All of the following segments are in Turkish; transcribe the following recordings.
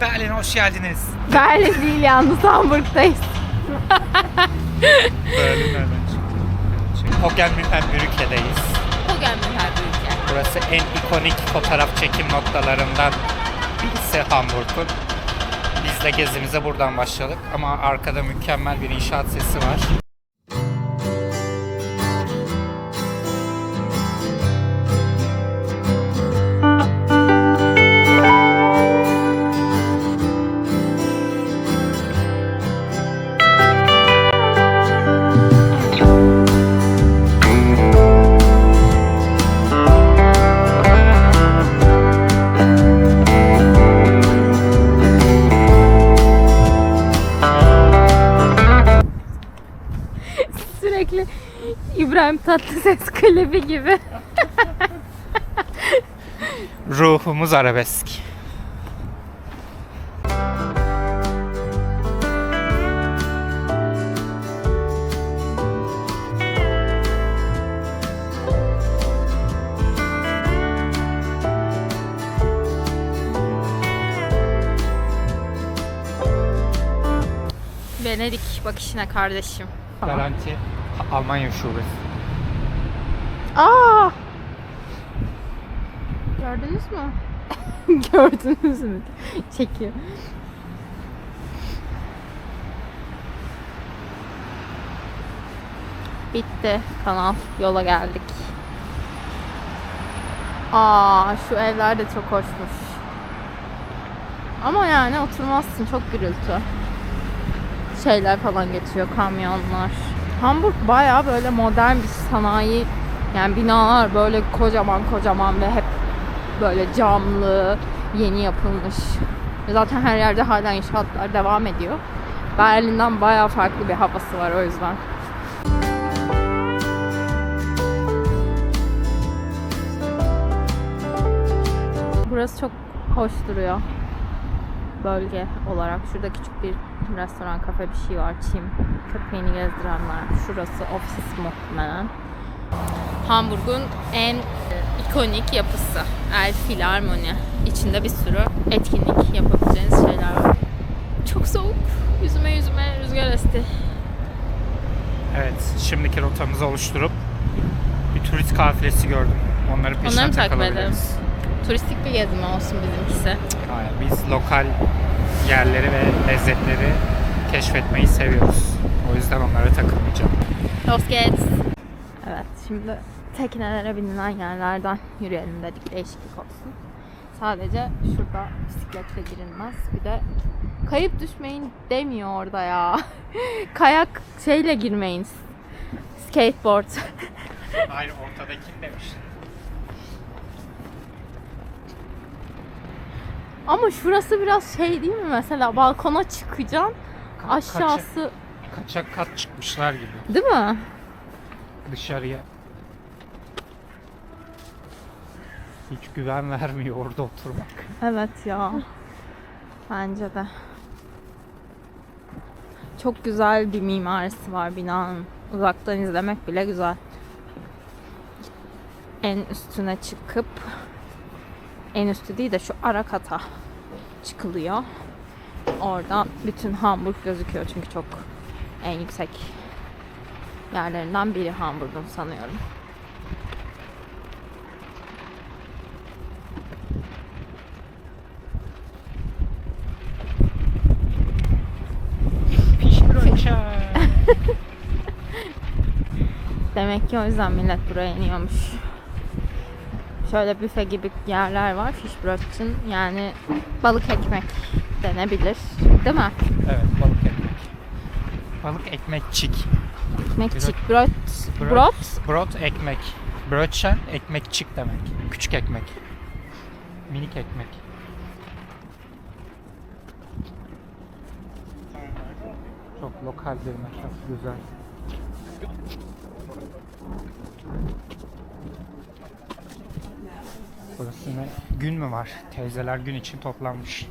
Berlin'e hoş geldiniz. Berlin değil yalnız Hamburg'dayız. Berlin nereden çıktı? Şey, Hogenmüller Brücke'deyiz. O gelme her ülke. Burası en ikonik fotoğraf çekim noktalarından birisi Hamburg'un. Biz de gezimize buradan başladık ama arkada mükemmel bir inşaat sesi var. Tatlıses klibi gibi. Ruhumuz arabesk. Venedik bak işine kardeşim. Garanti Almanya şubesi. Aa! Gördünüz mü? Gördünüz mü? Çekiyor. Bitti kanal. Yola geldik. Aa, şu evler de çok hoşmuş. Ama yani oturmazsın çok gürültü. Şeyler falan geçiyor, kamyonlar. Hamburg bayağı böyle modern bir sanayi yani binalar böyle kocaman kocaman ve hep böyle camlı, yeni yapılmış. Zaten her yerde hala inşaatlar devam ediyor. Berlin'den bayağı farklı bir havası var o yüzden. Burası çok hoş duruyor. Bölge olarak. Şurada küçük bir restoran, kafe bir şey var. Çim. Köpeğini gezdirenler. Şurası ofis muhtemelen. Hamburg'un en ikonik yapısı. El Filarmoni. İçinde bir sürü etkinlik yapabileceğiniz şeyler var. Çok soğuk. Yüzüme yüzüme rüzgar esti. Evet, şimdiki rotamızı oluşturup bir turist kafilesi gördüm. Onları peşine Onları takip takılabiliriz. Turistik bir gezi mi olsun bizimkisi? Aynen, biz lokal yerleri ve lezzetleri keşfetmeyi seviyoruz. O yüzden onlara takılmayacağım. Los geht's. Şimdi teknelere binilen yerlerden yürüyelim dedik değişiklik olsun. Sadece şurada bisikletle girilmez. Bir de kayıp düşmeyin demiyor orada ya. Kayak şeyle girmeyin. Skateboard. Hayır, ortadakini demiş. Ama şurası biraz şey değil mi mesela balkona çıkacaksın. Ka- Aşağısı Kaçak kat çıkmışlar gibi değil mi? dışarıya. Hiç güven vermiyor orada oturmak. Evet ya. Bence de. Çok güzel bir mimarisi var binanın. Uzaktan izlemek bile güzel. En üstüne çıkıp en üstü değil de şu ara kata çıkılıyor. Oradan bütün Hamburg gözüküyor çünkü çok en yüksek yerlerinden biri Hamburg'un sanıyorum. Demek ki o yüzden millet buraya iniyormuş. Şöyle büfe gibi yerler var. Fischbrötchen yani balık ekmek denebilir. Değil mi? Evet, balık ekmek. Balık ekmekçik. Ekmekçik. Brot. Brot. Brot. Brot ekmek. Brötchen ekmekçik demek. Küçük ekmek. Minik ekmek. Çok lokal bir mekan. Güzel. Burası ne? Gün mü var? Teyzeler gün için toplanmış.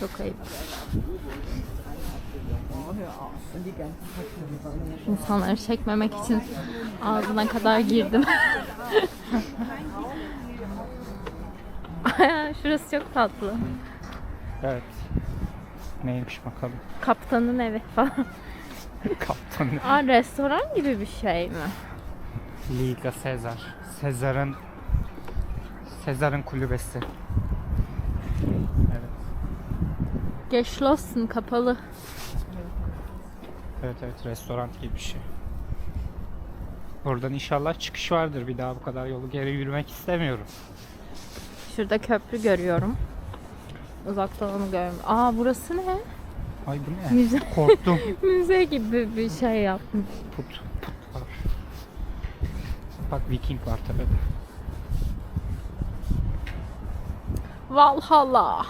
Çok ayıp. İnsanları çekmemek için ağzına kadar girdim. Şurası çok tatlı. Evet. Neymiş bakalım. Kaptanın evi falan. Kaptan. Aa restoran gibi bir şey mi? Liga Sezar. Sezar'ın Sezar'ın kulübesi. Evet. Geschlossen kapalı. Evet evet restoran gibi bir şey. Buradan inşallah çıkış vardır. Bir daha bu kadar yolu geri yürümek istemiyorum. Şurada köprü görüyorum. Uzaktan onu görüyorum. Aa burası ne? Ay bu ne? Müze. Korktum. Müze gibi bir şey yapmış. Put, put var. Bak Viking var tepede. Valhalla.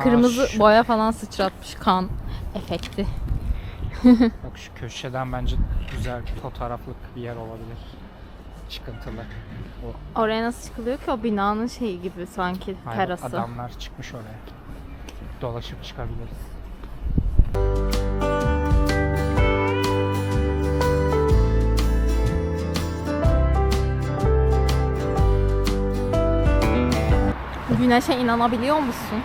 Kırmızı şu- boya falan sıçratmış kan efekti. Bak şu köşeden bence güzel fotoğraflık bir yer olabilir. Çıkıntılı. O Oraya nasıl çıkılıyor ki o binanın şeyi gibi sanki Hayır, terası. adamlar çıkmış oraya. Dolaşıp çıkabiliriz. Güneşe inanabiliyor musun?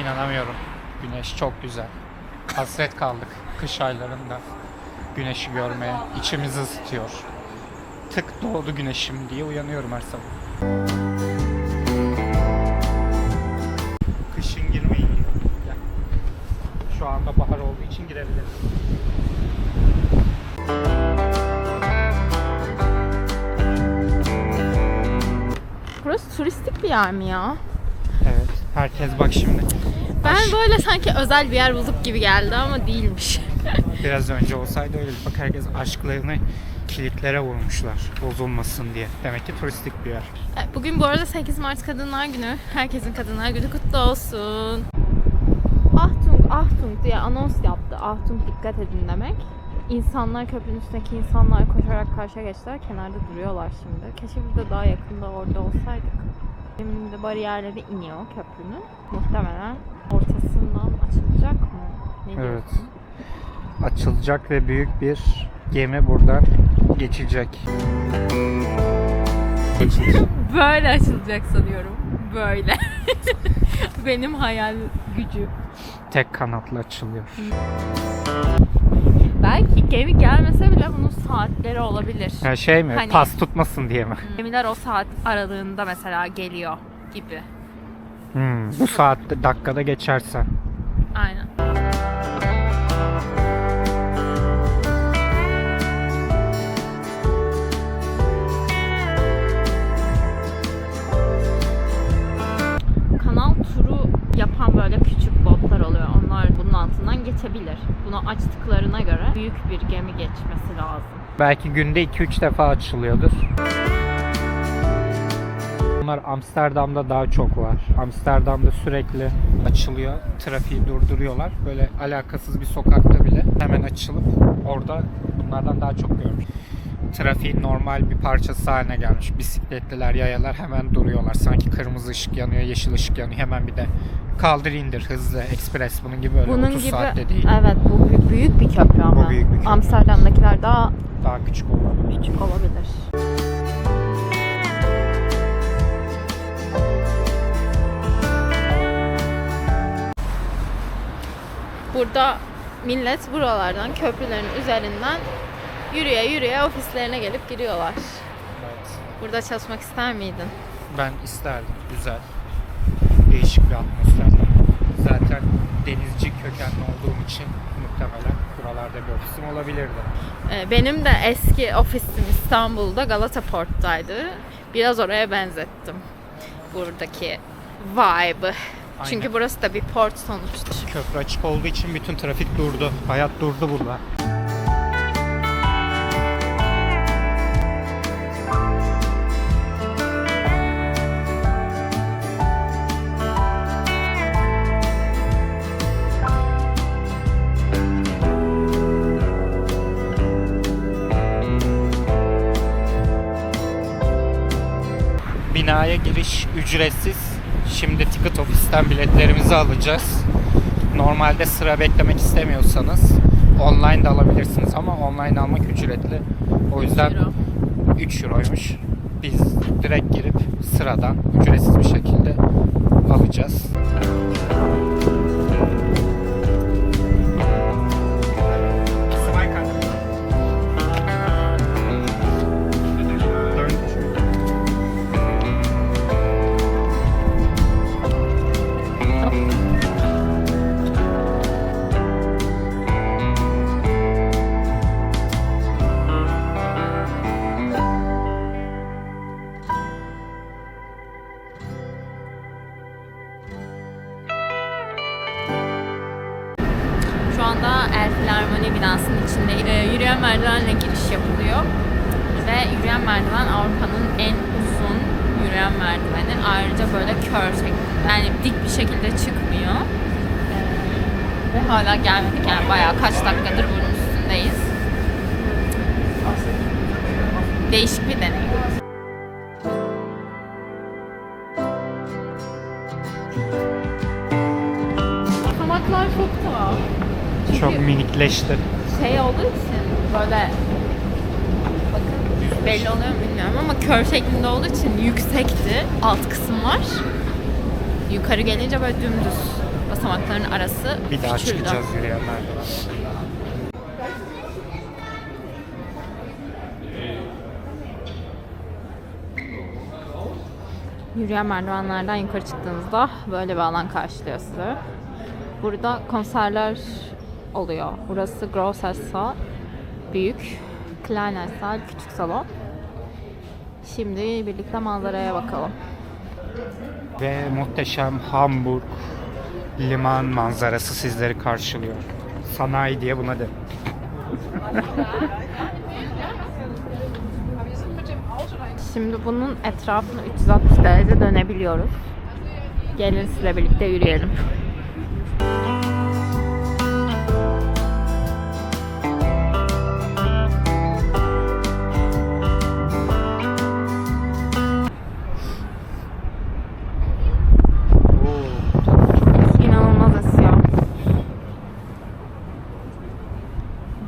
İnanamıyorum. Güneş çok güzel. Hasret kaldık kış aylarında. Güneşi görmeye. İçimizi ısıtıyor. Tık doğdu güneşim diye uyanıyorum her sabah. Kışın. Gel. Şu anda bahar olduğu için girebiliriz. Turistik bir yer mi ya? Evet. Herkes bak şimdi. Ben Aş- böyle sanki özel bir yer bulduk gibi geldi ama değilmiş. Biraz önce olsaydı öyle. Bak herkes aşklarını kilitlere vurmuşlar. Bozulmasın diye. Demek ki turistik bir yer. Evet, Bugün bu arada 8 Mart Kadınlar Günü. Herkesin Kadınlar Günü kutlu olsun. Ahtung, Ahtung diye anons yaptı. Ahtung dikkat edin demek. İnsanlar köprünün üstündeki insanlar koşarak karşıya geçtiler. Kenarda duruyorlar şimdi. Keşke biz de daha yakında orada olsaydık. Şimdi bariyerleri iniyor köprünün. Muhtemelen ortasından açılacak mı? Ne Evet. Açılacak ve büyük bir gemi buradan geçecek. Böyle açılacak sanıyorum. Böyle. Benim hayal gücü. Tek kanatla açılıyor. Belki gemi gelmese bile bunun saatleri olabilir. Ya şey mi? Hani- Pas tutmasın diye mi? Gemiler o saat aralığında mesela geliyor gibi. Hmm, bu saatte dakikada geçersen. Aynen. Kanal turu yapan böyle küçük botlar oluyor. Geçebilir. Bunu açtıklarına göre büyük bir gemi geçmesi lazım. Belki günde 2-3 defa açılıyordur. Bunlar Amsterdam'da daha çok var. Amsterdam'da sürekli açılıyor. Trafiği durduruyorlar. Böyle alakasız bir sokakta bile hemen açılıp orada bunlardan daha çok görmüş. Trafiğin normal bir parçası haline gelmiş. Bisikletliler, yayalar hemen duruyorlar. Sanki kırmızı ışık yanıyor, yeşil ışık yanıyor. Hemen bir de kaldır indir hızlı, ekspres bunun gibi öyle Bunun 30 gibi saatte değil. evet bu büyük, büyük bir köprü ama. büyük bir köprü. Amsterdam'dakiler daha Daha küçük olabilir. küçük olabilir. Burada millet buralardan köprülerin üzerinden yürüye yürüye ofislerine gelip giriyorlar. Evet. Burada çalışmak ister miydin? Ben isterdim. Güzel. Değişik bir atmosfer. Zaten denizci kökenli olduğum için muhtemelen buralarda bir ofisim olabilirdi. Ee, Benim de eski ofisim İstanbul'da Galata Port'taydı. Biraz oraya benzettim buradaki vibe'ı. Çünkü burası da bir port sonuçta. Köprü açık olduğu için bütün trafik durdu. Hayat durdu burada. Binaya giriş ücretsiz. Şimdi ticket ofisten biletlerimizi alacağız. Normalde sıra beklemek istemiyorsanız online de alabilirsiniz ama online almak ücretli. O yüzden Euro. 3 euroymuş. Biz direkt girip sıradan ücretsiz bir şekilde alacağız. Filarmoni binasının içinde e, yürüyen merdivenle giriş yapılıyor. Ve yürüyen merdiven Avrupa'nın en uzun yürüyen merdiveni. Ayrıca böyle kör şeklinde. Yani dik bir şekilde çıkmıyor. Ve hala gelmedik yani bayağı kaç dakikadır bunun üstündeyiz. Değişik bir deneyim. Çok minikleşti. şey olduğu için böyle bakın belli oluyor mu bilmiyorum ama kör şeklinde olduğu için yüksekti. Alt kısım var. Yukarı gelince böyle dümdüz basamakların arası Bir daha küçüldü. çıkacağız yürüyen merdiven. Yürüyen merdivenlerden yukarı çıktığınızda böyle bir alan karşılıyor sizi. Burada konserler oluyor. Burası Großes Saal, büyük. Kleiner Saal, küçük salon. Şimdi birlikte manzaraya bakalım. Ve muhteşem Hamburg liman manzarası sizleri karşılıyor. Sanayi diye buna de. Şimdi bunun etrafını 360 derece dönebiliyoruz. Gelin sizle birlikte yürüyelim.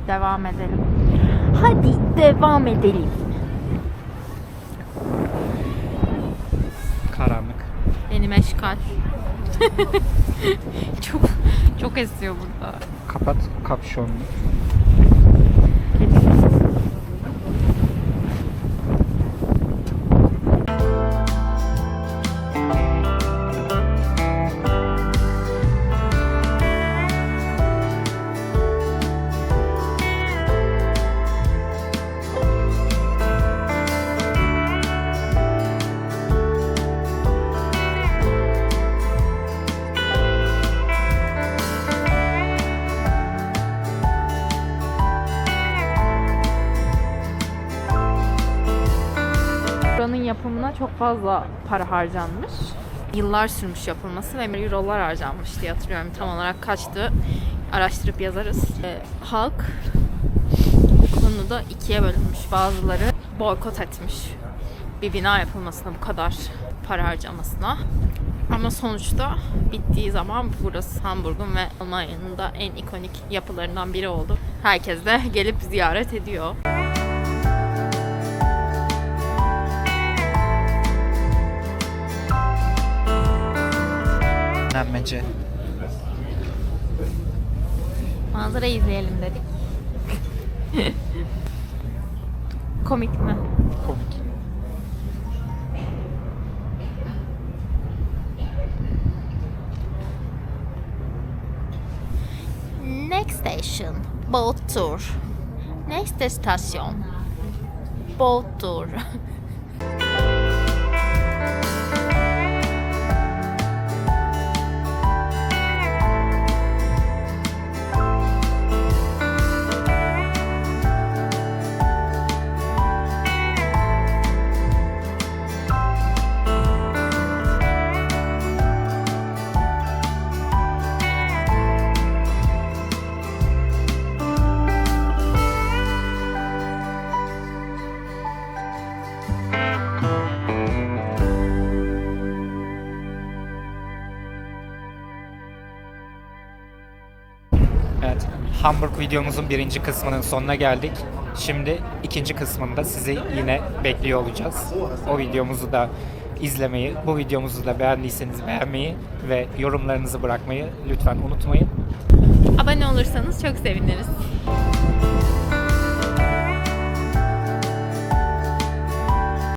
Devam edelim. Hadi devam edelim. Karanlık. Yeni meşgal. çok çok esiyor burada. Kapat kapşonunu. Fazla para harcanmış. Yıllar sürmüş yapılması ve eurolar harcanmış diye hatırlıyorum. Tam olarak kaçtı araştırıp yazarız. Ee, halk bu konuda ikiye bölünmüş. Bazıları boykot etmiş bir bina yapılmasına bu kadar para harcamasına. Ama sonuçta bittiği zaman burası Hamburg'un ve Almanya'nın da en ikonik yapılarından biri oldu. Herkes de gelip ziyaret ediyor. Nenmece. Manzarayı izleyelim dedik. Komik mi? Komik. Next station, boat tour. Next station, boat tour. Hamburg videomuzun birinci kısmının sonuna geldik. Şimdi ikinci kısmında sizi yine bekliyor olacağız. O videomuzu da izlemeyi, bu videomuzu da beğendiyseniz beğenmeyi ve yorumlarınızı bırakmayı lütfen unutmayın. Abone olursanız çok seviniriz.